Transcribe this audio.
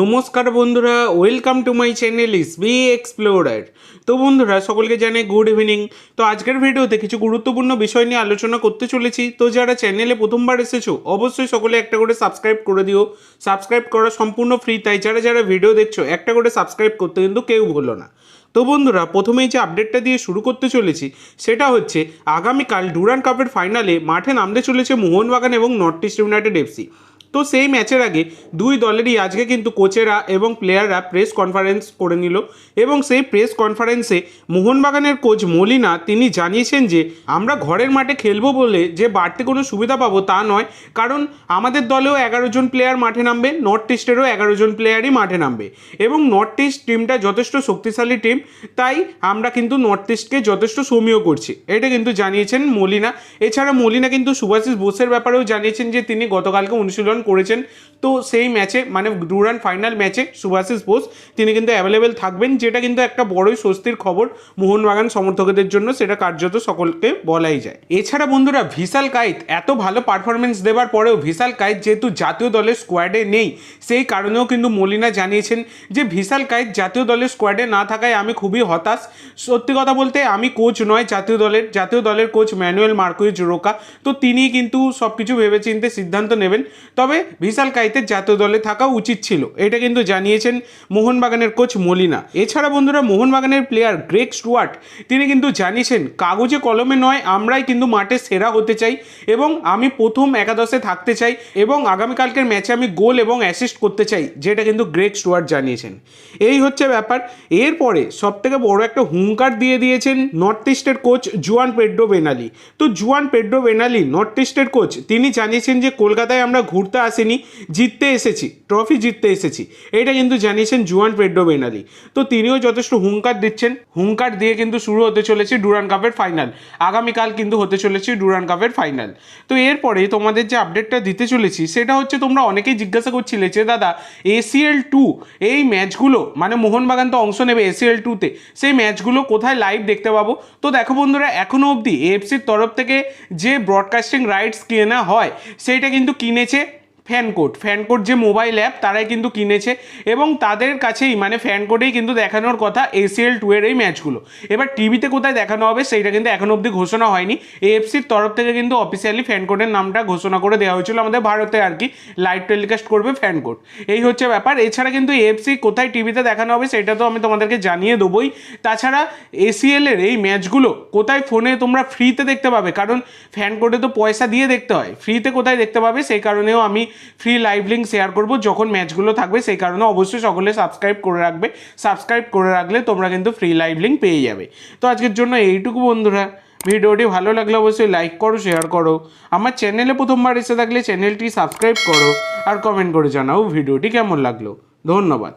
নমস্কার বন্ধুরা welcome to my channel S B explorer তো বন্ধুরা, সকলকে জানাই গুড ইভিনিং তো আজকের ভিডিওতে কিছু গুরুত্বপূর্ণ বিষয় নিয়ে আলোচনা করতে চলেছি। তো যারা চ্যানেলে প্রথমবার এসেছ, অবশ্যই সকলে একটা করে সাবস্ক্রাইব করে দিও। সাবস্ক্রাইব করা সম্পূর্ণ ফ্রি তাই যারা যারা ভিডিও দেখছ, একটা করে সাবস্ক্রাইব করতে কিন্তু কেউ ভুলো না। তো বন্ধুরা, প্রথমেই যে আপডেটটা দিয়ে শুরু করতে চলেছি, সেটা হচ্ছে আগামীকাল ডুরান কাপের ফাইনালে মাঠে নামতে চলেছে মোহনবাগান এবং নর্থ ইস্ট ইউনাইটেড এফসি তো সেই ম্যাচের আগে দুই দলেরই আজকে কিন্তু কোচেরা এবং প্লেয়াররা প্রেস কনফারেন্স করে নিল। এবং সেই প্রেস কনফারেন্সে মোহনবাগানের কোচ মলিনা, তিনি জানিয়েছেন যে, আমরা ঘরের মাঠে খেলব বলে যে বাড়তি কোনো সুবিধা পাবো তা নয়। কারণ আমাদের দলেও এগারো জন প্লেয়ার মাঠে নামবে নর্থ ইস্টেরও এগারো জন প্লেয়ারই মাঠে নামবে। এবং নর্থ ইস্ট টিমটা যথেষ্ট শক্তিশালী টিম তাই আমরা কিন্তু নর্থ ইস্টকে যথেষ্ট সমীহ করছি। এটা কিন্তু জানিয়েছেন মলিনা। এছাড়া মলিনা কিন্তু সুভাষিস বোসের ব্যাপারেও জানিয়েছেন যে, তিনি গতকালকে অনুশীলন করেছেন। তো সেই ম্যাচে মানে ডুরান ফাইনাল ম্যাচে সুভাষিস বোস, তিনি কিন্তু অ্যাভেলেবেল থাকবেন, যেটা কিন্তু একটা বড়ই স্বস্তির খবর মোহনবাগান সমর্থকদের জন্য, সেটা কার্যত সকলকে বলাই যায়। এছাড়া বন্ধুরা, ভিশাল কাইত, এত ভালো পারফরমেন্স দেওয়ার পরেও ভিশাল কাইত যেহেতু জাতীয় দলের স্কোয়াডে নেই, সেই কারণেও কিন্তু মলিনা জানিয়েছেন যে, ভিশাল কাইত জাতীয় দলের স্কোয়াডে না থাকায় আমি খুবই হতাশ। সত্যি কথা বলতে, আমি কোচ নয়, জাতীয় দলের জাতীয় দলের কোচ ম্যানুয়েল মার্কুইজ রোকা তো তিনি কিন্তু সব কিছু ভেবেচিন্তে সিদ্ধান্ত নেবেন। তবে ভিশাল কাইতের জাতীয় দলে থাকা উচিত ছিল। এটা কিন্তু জানিয়েছেন মোহনবাগানের কোচ মলিনা। এছাড়া বন্ধুরা, মোহনবাগানের প্লেয়ার গ্রেক স্টুয়ার্ট, তিনি কিন্তু জানিয়েছেন, কাগজে কলমে নয়, আমরাই কিন্তু মাঠে সেরা হতে চাই এবং আমি প্রথম একাদশে থাকতে চাই এবং আগামীকালকের ম্যাচে আমি গোল এবং অ্যাসিস্ট করতে চাই। যেটা কিন্তু গ্রেক স্টুয়ার্ট জানিয়েছেন। এই হচ্ছে ব্যাপার। এরপরে সব থেকে বড় একটা হুঙ্কার দিয়ে দিয়েছেন নর্থ ইস্টের কোচ জুয়ান পেড্রো বেনালি। তো জুয়ান পেড্রো বেনালি, নর্থ ইস্টের কোচ, তিনি জানিয়েছেন যে, কলকাতায় আমরা ঘুরতে আসিনি জিততে এসেছি ট্রফি জিততে এসেছি। এটা কিন্তু জানিয়েছেন জুয়ান পেড্রো বেনালি। তো তিনিও যথেষ্ট হুঙ্কার দিচ্ছেন। হুঙ্কার দিয়ে কিন্তু শুরু হতে চলেছে ডুরান কাপের ফাইনাল আগামীকাল কিন্তু হতে চলেছে ডুরান কাপের ফাইনাল তো এরপরে তোমাদের যে আপডেটটা দিতে চলেছি, সেটা হচ্ছে তোমরা অনেকেই জিজ্ঞাসা করছিলে যে, দাদা এসিএল টু এই ম্যাচগুলো মানে মোহনবাগান তো অংশ নেবে এসিএল টুতে সেই ম্যাচগুলো কোথায় লাইভ দেখতে পাবো? তো দেখো বন্ধুরা এখনও অবধি এএফসির তরফ থেকে যে ব্রডকাস্টিং রাইটস কেনা হয়, সেইটা কিন্তু কিনেছে ফ্যানকোড ফ্যানকোড যে মোবাইল অ্যাপ তারাই কিন্তু কিনেছে এবং তাদের কাছেই মানে ফ্যানকোডেই কিন্তু দেখানোর কথা এসিএল টু এর এই ম্যাচগুলো এবার টিভিতে কোথায় দেখানো হবে সেইটা কিন্তু এখন অবধি ঘোষণা হয়নি। এএফসির তরফ থেকে কিন্তু অফিসিয়ালি ফ্যানকোডের নামটা ঘোষণা করে দেওয়া হয়েছিল আমাদের ভারতে আর কি। লাইভ টেলিকাস্ট করবে ফ্যানকোড এই হচ্ছে ব্যাপার। এছাড়া কিন্তু এএফসি কোথায় টিভিতে দেখানো হবে সেটা তো আমি তোমাদেরকে জানিয়ে দেবোই। তাছাড়া এসিএল এর এই ম্যাচগুলো কোথায় ফোনে তোমরা ফ্রিতে দেখতে পাবে? কারণ ফ্যান কোডে তো পয়সা দিয়ে দেখতে হয়। ফ্রিতে কোথায় দেখতে পাবে? সেই কারণেও আমি ফ্রি লাইভ লিঙ্ক শেয়ার করব যখন ম্যাচগুলো থাকবে, সেই কারণে অবশ্যই সকলে সাবস্ক্রাইব করে রাখবে। সাবস্ক্রাইব করে রাখলে তোমরা কিন্তু ফ্রি লাইভ লিঙ্ক পেয়ে যাবে। তো আজকের জন্য এইটুকু বন্ধুরা। ভিডিওটি ভালো লাগলে অবশ্যই লাইক করো শেয়ার করো। আমার চ্যানেলে প্রথমবার এসে থাকলে চ্যানেলটি সাবস্ক্রাইব করো। আর কমেন্ট করে জানাও ভিডিওটি কেমন লাগল। ধন্যবাদ।